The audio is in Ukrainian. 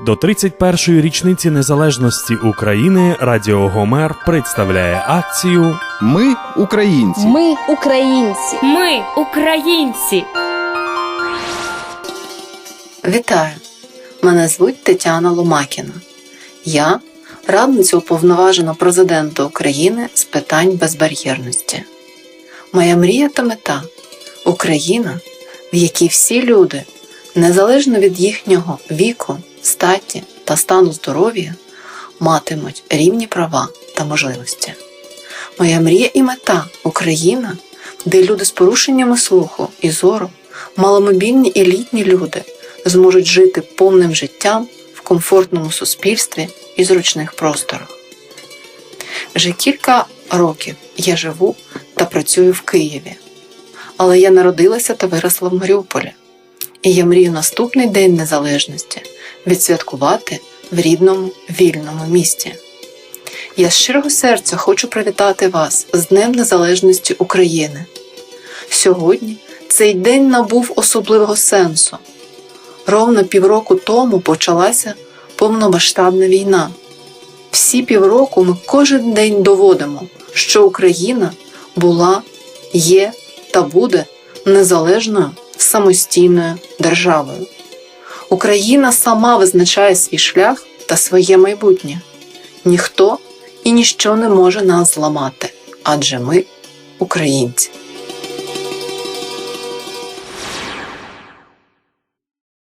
До 31-ї річниці незалежності України Радіо Гомер представляє акцію Ми українці. Ми українці. Ми українці. Вітаю! Мене звуть Тетяна Ломакіна. Я радниця уповноважена президента України з питань безбар'єрності. Моя мрія та мета Україна, в якій всі люди, незалежно від їхнього віку, статі та стану здоров'я, матимуть рівні права та можливості. Моя мрія і мета Україна, де люди з порушеннями слуху і зору, маломобільні і літні люди зможуть жити повним життям в комфортному суспільстві і зручних просторах. Вже кілька років я живу та працюю в Києві, але я народилася та виросла в Маріуполі, і я мрію наступний День Незалежності відсвяткувати в рідному вільному місті. Я з щирого серця хочу привітати вас з Днем Незалежності України. Сьогодні цей день набув особливого сенсу. Ровно півроку тому почалася повномасштабна війна. Всі півроку ми кожен день доводимо, що Україна була, є та буде незалежною самостійною державою. Україна сама визначає свій шлях та своє майбутнє. Ніхто і ніщо не може нас зламати, адже ми українці.